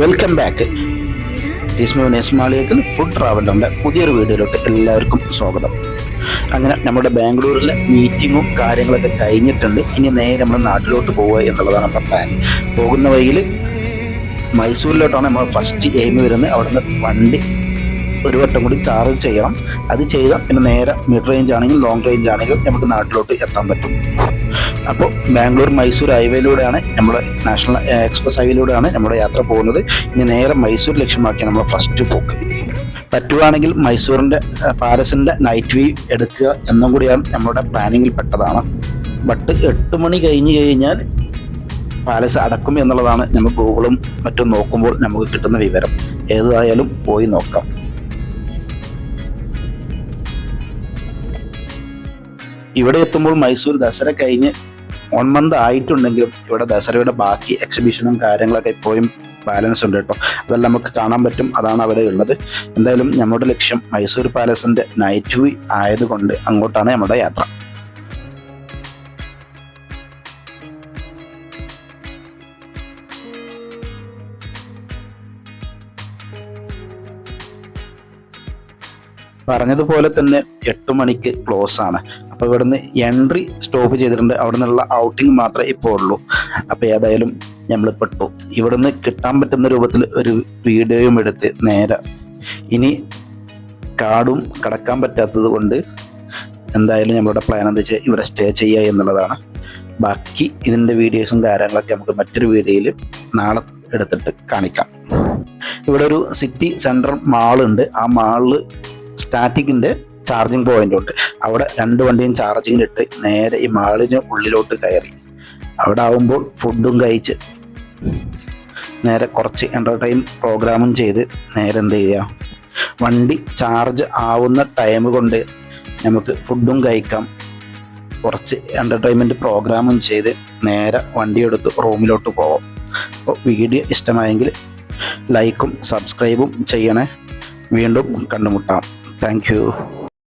Welcome back ഇസ്മു നെസ്മാളിയേക്കൽ food ട്രാവലറിന്റെ പുതിയൊരു വീഡിയോയിലോട്ട് എല്ലാവർക്കും സ്വാഗതം. അങ്ങനെ നമ്മുടെ ബാംഗ്ലൂരിലെ മീറ്റിങ്ങും കാര്യങ്ങളൊക്കെ കഴിഞ്ഞിട്ടുണ്ട്. ഇനി നേരെ നമ്മൾ നാട്ടിലോട്ട് പോവുക എന്നുള്ളതാണ് നമ്മുടെ പ്ലാൻ പോകുന്ന വഴിയിൽ മൈസൂരിലോട്ടാണ് നമ്മൾ ഫസ്റ്റ് എയിം വരുന്നത്. അവിടുന്ന് വണ്ടി ഒരു വട്ടം കൂടി ചാർജ് ചെയ്യണം. അത് ചെയ്താൽ പിന്നെ നേരെ മിഡ് റേഞ്ച് ആണെങ്കിലും ലോങ് റേഞ്ച് ആണെങ്കിലും നമുക്ക് നാട്ടിലോട്ട് എത്താൻ പറ്റും. അപ്പോൾ ബാംഗ്ലൂർ മൈസൂർ ഹൈവേയിലൂടെയാണ് നമ്മുടെ നാഷണൽ എക്സ്പ്രസ് ഹൈവേയിലൂടെയാണ് നമ്മുടെ യാത്ര പോകുന്നത്. ഇനി നേരെ മൈസൂർ ലക്ഷ്യമാക്കിയാണ് നമ്മൾ ഫസ്റ്റ് പോക്ക്. പറ്റുവാണെങ്കിൽ മൈസൂറിന്റെ പാലസിന്റെ നൈറ്റ് വ്യൂ എടുക്കുക എന്നും കൂടിയാണ് നമ്മുടെ പ്ലാനിങ്ങിൽ പെട്ടതാണ്. ബട്ട് എട്ട് മണി കഴിഞ്ഞ് കഴിഞ്ഞാൽ പാലസ് അടക്കും എന്നുള്ളതാണ് നമ്മൾ ഗൂഗിളും മറ്റും നോക്കുമ്പോൾ നമുക്ക് കിട്ടുന്ന വിവരം. ഏതായാലും പോയി നോക്കാം. ഇവിടെ എത്തുമ്പോൾ മൈസൂർ ദസറ കഴിഞ്ഞ് വൺ മന്ത് ആയിട്ടുണ്ടെങ്കിലും ഇവിടെ ദസറയുടെ ബാക്കി എക്സിബിഷനും കാര്യങ്ങളൊക്കെ ഇപ്പോഴും ബാലൻസ് ഉണ്ട് കേട്ടോ. അതെല്ലാം നമുക്ക് കാണാൻ പറ്റും. അതാണ് അവിടെ ഉള്ളത്. എന്തായാലും നമ്മുടെ ലക്ഷ്യം മൈസൂർ പാലസിന്റെ നൈറ്റ് വ്യൂ ആയതുകൊണ്ട് അങ്ങോട്ടാണ് നമ്മുടെ യാത്ര. പറഞ്ഞതുപോലെ തന്നെ എട്ട് മണിക്ക് ക്ലോസ് ആണ്. അപ്പോൾ ഇവിടുന്ന് എൻട്രി സ്റ്റോപ്പ് ചെയ്തിട്ടുണ്ട്. അവിടെ നിന്നുള്ള ഔട്ടിങ് മാത്രമേ ഇപ്പോൾ ഉള്ളൂ. അപ്പോൾ ഏതായാലും നമ്മൾ പെട്ടു. ഇവിടുന്ന് കിട്ടാൻ പറ്റുന്ന രൂപത്തിൽ ഒരു വീഡിയോയും എടുത്ത് നേരെ. ഇനി കാടും കടക്കാൻ പറ്റാത്തത് കൊണ്ട് എന്തായാലും നമ്മളുടെ പ്ലാൻ എന്താ വെച്ചാൽ ഇവിടെ സ്റ്റേ ചെയ്യുക എന്നുള്ളതാണ്. ബാക്കി ഇതിന്റെ വീഡിയോസും കാര്യങ്ങളൊക്കെ നമുക്ക് മറ്റൊരു വീഡിയോയിൽ നാളെ എടുത്തിട്ട് കാണിക്കാം. ഇവിടെ ഒരു സിറ്റി സെൻട്രൽ മാളുണ്ട് ആ മാളിൽ സ്റ്റാറ്റിക്കിന്റെ ചാർജിങ് പോയിന്റ് ഉണ്ട്. അവിടെ രണ്ട് വണ്ടിയും ചാർജിങ്ങിലിട്ട് നേരെ ഈ മാളിന് ഉള്ളിലോട്ട് കയറി. അവിടെ ആവുമ്പോൾ ഫുഡും കഴിച്ച് നേരെ കുറച്ച് എന്റർടൈൻ പ്രോഗ്രാമും ചെയ്ത് നേരെ എന്ത് ചെയ്യുക വണ്ടി ചാർജ് ആവുന്ന ടൈം കൊണ്ട് നമുക്ക് ഫുഡും കഴിക്കാം. കുറച്ച് എന്റർടൈൻമെന്റ് പ്രോഗ്രാമും ചെയ്ത് നേരെ വണ്ടിയെടുത്ത് റൂമിലോട്ട് പോവാം. അപ്പോൾ വീഡിയോ ഇഷ്ടമായെങ്കിൽ ലൈക്കും സബ്സ്ക്രൈബും ചെയ്യണേ. വീണ്ടും കണ്ടുമുട്ടാം. താങ്ക്